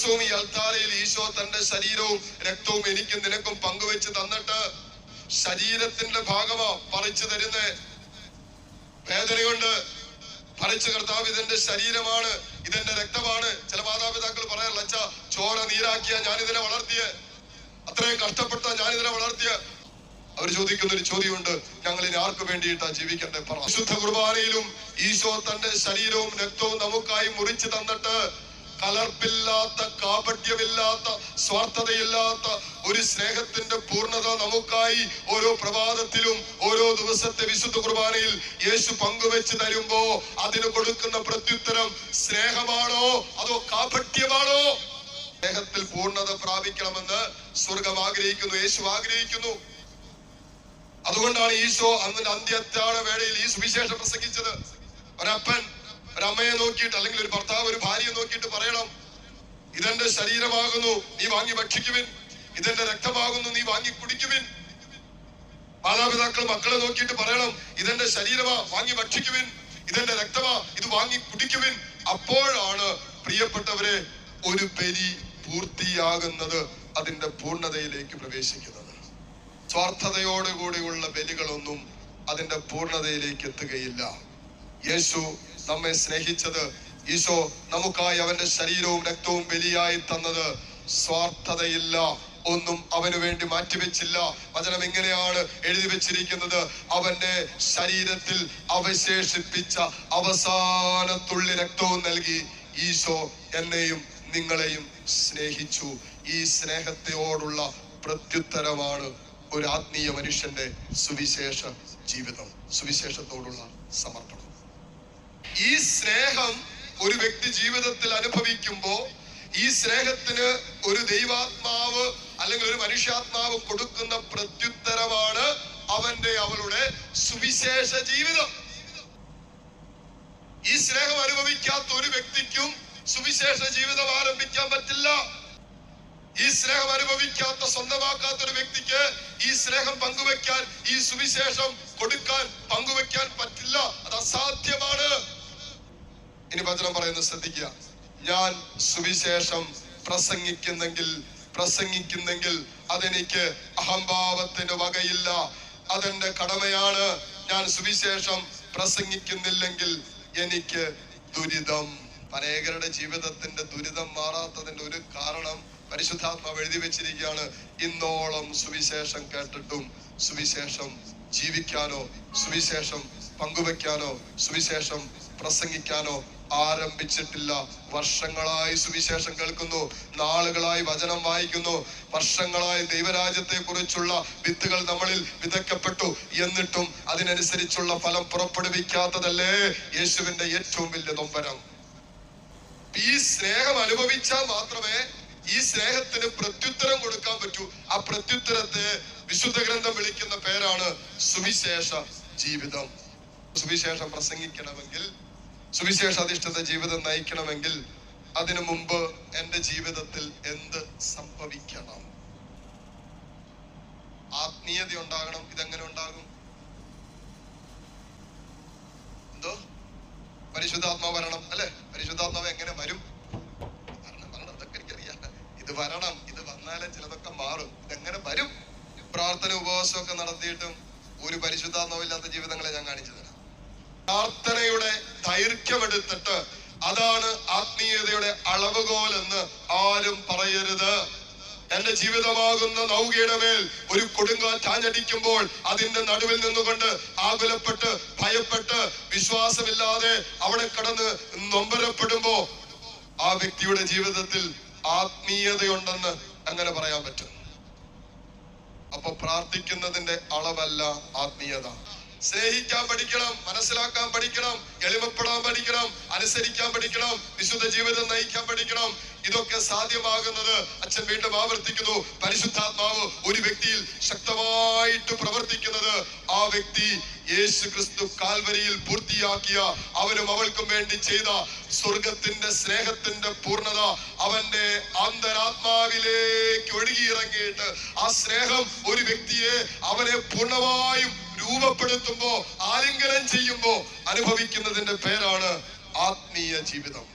ദിവസവും ഈ അൽത്താരയിൽ ഈശോ തന്റെ ശരീരവും രക്തവും എനിക്കും നിനക്കും പങ്കുവെച്ച് തന്നിട്ട് ശരീരത്തിന്റെ ഭാഗമാ പറിച്ചു തരുന്നേ. വേദനയുണ്ട് പറിച്ചു കർത്താവ് ഇതെന്റെ ശരീരമാണ് ഇതെന്റെ രക്തമാണ്. ചില മാതാപിതാക്കൾ പറയാറില്ല അച്ഛ ചോര നീരാക്കിയ ഞാൻ ഇതിനെ വളർത്തിയ. അത്രയും കഷ്ടപ്പെട്ട ഞാൻ ഇതിനെ വളർത്തിയ. അവർ ചോദിക്കുന്ന ഒരു ചോദ്യമുണ്ട് ഞങ്ങൾ ഇനി ആർക്ക് വേണ്ടിയിട്ടാ ജീവിക്കണ്ടേ പറ. ശുദ്ധ കുർബാനയിലും ഈശോ തന്റെ ശരീരവും രക്തവും നമുക്കായി മുറിച്ചു തന്നിട്ട് കലർപ്പില്ലാത്ത കാപട്യമില്ലാത്ത സ്വാർത്ഥതയില്ലാത്ത ഒരു സ്നേഹത്തിന്റെ പൂർണത നമുക്കായി ഓരോ പ്രഭാതത്തിലും ഓരോ ദിവസത്തെ വിശുദ്ധ കുർബാനയിൽ യേശു പങ്കുവെച്ച് തരുമ്പോ അതിന് കൊടുക്കുന്ന പ്രത്യുത്തരം സ്നേഹമാണോ? അതോ കാപട്യമാണോ? സ്നേഹത്തിൽ പൂർണത പ്രാപിക്കണമെന്ന് സ്വർഗം ആഗ്രഹിക്കുന്നു യേശു ആഗ്രഹിക്കുന്നു. അതുകൊണ്ടാണ് ഈശോ അന്ന് അന്ത്യത്താണ് വേളയിൽ ഈ സുവിശേഷം പ്രസംഗിച്ചത്. ഒരപ്പൻ ഒരമ്മയെ നോക്കിയിട്ട് അല്ലെങ്കിൽ ഒരു ഭർത്താവ് ഒരു ഭാര്യയെ നോക്കിയിട്ട് പറയണം ഇതെന്റെ ശരീരമാകുന്നു നീ വാങ്ങി ഭക്ഷിക്കുവിൻ. ഇതെന്റെ രക്തമാകുന്നു നീ വാങ്ങി കുടിക്കുവിൻ. മാതാപിതാക്കൾ മക്കളെ നോക്കിയിട്ട് പറയണം ഇതെന്റെ ശരീരമാ വാങ്ങി ഭക്ഷിക്കുവിൻ. ഇതെന്റെ രക്തമാ ഇത് വാങ്ങി കുടിക്കുവിൻ. അപ്പോഴാണ് പ്രിയപ്പെട്ടവരെ ഒരു പെരി പൂർത്തിയാകുന്നത് അതിന്റെ പൂർണതയിലേക്ക് പ്രവേശിക്കുന്നത്. സ്വാർത്ഥതയോടുകൂടിയുള്ള ബലികളൊന്നും അതിന്റെ പൂർണതയിലേക്ക് എത്തുകയില്ല. യേശു നമ്മെ സ്നേഹിച്ചത്. ഈശോ നമുക്കായി അവന്റെ ശരീരവും രക്തവും ബലിയായി തന്നത്. സ്വാർത്ഥതയില്ല. ഒന്നും അവന് വേണ്ടി മാറ്റിവെച്ചില്ല. വചനം ഇങ്ങനെയാണ് എഴുതി വെച്ചിരിക്കുന്നത്. അവന്റെ ശരീരത്തിൽ അവശേഷിപ്പിച്ച അവസാന തുള്ളി രക്തവും നൽകി ഈശോ എന്നെയും നിങ്ങളെയും സ്നേഹിച്ചു. ഈ സ്നേഹത്തോടുള്ള പ്രത്യുത്തരമാണ് ഒരു ആത്മീയ മനുഷ്യന്റെ സുവിശേഷ ജീവിതം. സുവിശേഷത്തോടുള്ള സമർപ്പണം. ഈ സ്നേഹം ഒരു വ്യക്തി ജീവിതത്തിൽ അനുഭവിക്കുമ്പോ ഈ സ്നേഹത്തിന് ഒരു ദൈവാത്മാവ് അല്ലെങ്കിൽ ഒരു മനുഷ്യാത്മാവ് കൊടുക്കുന്ന പ്രത്യുത്തരമാണ് അവന്റെ അവളുടെ സുവിശേഷ ജീവിതം. ഈ സ്നേഹം അനുഭവിക്കാത്ത ഒരു വ്യക്തിക്കും സുവിശേഷ ജീവിതം ആരംഭിക്കാൻ പറ്റില്ല. ഈ സ്നേഹം അനുഭവിക്കാത്ത സ്വന്തമാക്കാത്ത ഒരു വ്യക്തിക്ക് ഈ സ്നേഹം പങ്കുവെക്കാൻ ഈ സുവിശേഷം കൊടുക്കാൻ പങ്കുവെക്കാൻ പറ്റില്ല. അത് അസാധ്യമാണ്. ഇനി വചനം പറയുന്നത് ശ്രദ്ധിക്കുക. ഞാൻ സുവിശേഷം പ്രസംഗിക്കുന്നെങ്കിൽ പ്രസംഗിക്കുന്നെങ്കിൽ അതെനിക്ക് അഹംഭാവത്തിന് വകയില്ല. അതെന്റെ കടമയാണ്. ഞാൻ സുവിശേഷം പ്രസംഗിക്കുന്നില്ലെങ്കിൽ എനിക്ക് ദുരിതം. അനേകരുടെ ജീവിതത്തിന്റെ ദുരിതം മാറാത്തതിന്റെ ഒരു കാരണം പരിശുദ്ധാത്മാവ് എഴുതി വെച്ചിരിക്കുകയാണ്. ഇന്നോളം സുവിശേഷം കേട്ടിട്ടും സുവിശേഷം ജീവിക്കാനോ സുവിശേഷം പങ്കുവെക്കാനോ സുവിശേഷം പ്രസംഗിക്കാനോ ആരംഭിച്ചിട്ടില്ല. വർഷങ്ങളായി സുവിശേഷം കേൾക്കുന്നു. നാളുകളായി വചനം വായിക്കുന്നു. വർഷങ്ങളായി ദൈവരാജ്യത്തെ കുറിച്ചുള്ള വിത്തുകൾ നമ്മളിൽ വിതക്കപ്പെട്ടു എന്നിട്ടും അതിനനുസരിച്ചുള്ള ഫലം പുറപ്പെടുവിക്കാത്തതല്ലേ? യേശുവിന്റെ ഏറ്റവും വലിയ നൊമ്പരം. ഈ സ്നേഹം അനുഭവിച്ചാൽ മാത്രമേ ഈ സ്നേഹത്തിന് പ്രത്യുത്തരം കൊടുക്കാൻ പറ്റൂ. ആ പ്രത്യുത്തരത്തെ വിശുദ്ധ ഗ്രന്ഥം വിളിക്കുന്ന പേരാണ് സുവിശേഷ ജീവിതം. സുവിശേഷം പ്രസംഗിക്കണമെങ്കിൽ സുവിശേഷ അധിഷ്ഠിത ജീവിതം നയിക്കണമെങ്കിൽ അതിനു മുമ്പ് എന്റെ ജീവിതത്തിൽ എന്ത് സംഭവിക്കണം? ആത്മീയത ഉണ്ടാകണം ഇതെങ്ങനെ ഉണ്ടാകും? എന്തോ? പരിശുദ്ധാത്മാവ് വരണം അല്ലെ? പരിശുദ്ധാത്മാവ് എങ്ങനെ വരും? അതൊക്കെ എനിക്കറിയാം. ഇത് വരണം ഇത് വന്നാലേ ചിലതൊക്കെ മാറും. ഇതെങ്ങനെ വരും? പ്രാർത്ഥന ഉപവാസമൊക്കെ നടത്തിയിട്ടും ഒരു പരിശുദ്ധാത്മാവില്ലാത്ത ജീവിതങ്ങളെ ഞാൻ കാണിച്ചു തരാം. പ്രാർത്ഥനയുടെ ദൈർഘ്യമെടുത്തിട്ട് അതാണ് ആത്മീയതയുടെ അളവുകോൽ എന്ന് ആരും പറയരുത്. എന്റെ ജീവിതമാകുന്ന നൗകയുടെ മേൽ ഒരു കൊടുങ്കാറ്റാഞ്ഞടിക്കുമ്പോൾ അതിന്റെ നടുവിൽ നിന്നുകൊണ്ട് ആകുലപ്പെട്ട് ഭയപ്പെട്ട് വിശ്വാസമില്ലാതെ അവിടെ കടന്ന് നൊമ്പരപ്പെടുമ്പോ ആ വ്യക്തിയുടെ ജീവിതത്തിൽ ആത്മീയതയുണ്ടെന്ന് അങ്ങനെ പറയാൻ പറ്റും? അപ്പൊ പ്രാർത്ഥിക്കുന്നതിന്റെ അളവല്ല ആത്മീയത. സ്നേഹിക്കാൻ പഠിക്കണം മനസ്സിലാക്കാൻ പഠിക്കണം എളിമപ്പെടാൻ പഠിക്കണം അനുസരിക്കാൻ പഠിക്കണം വിശുദ്ധ ജീവിതം നയിക്കാൻ പഠിക്കണം. ഇതൊക്കെ സാധ്യമാകുന്നത് അച്ഛൻ വീണ്ടും ആവർത്തിക്കുന്നു. പരിശുദ്ധാത്മാവ് ഒരു വ്യക്തിയിൽ ശക്തമായിട്ട് പ്രവർത്തിക്കുന്നത് ആ വ്യക്തി യേശു ക്രിസ്തു കാൽവരിയിൽ പൂർത്തിയാക്കിയ അവനും അവൾക്കും വേണ്ടി ചെയ്ത സ്വർഗത്തിന്റെ സ്നേഹത്തിന്റെ പൂർണത അവന്റെ അന്തരാത്മാവിലേക്ക് ഒഴുകിയിറങ്ങിയിട്ട് ആ സ്നേഹം ഒരു വ്യക്തിയെ അവനെ പൂർണമായും രൂപപ്പെടുത്തുമ്പോ ആലിംഗനം ചെയ്യുമ്പോ അനുഭവിക്കുന്നതിന്റെ പേരാണ് ആത്മീയ ജീവിതം.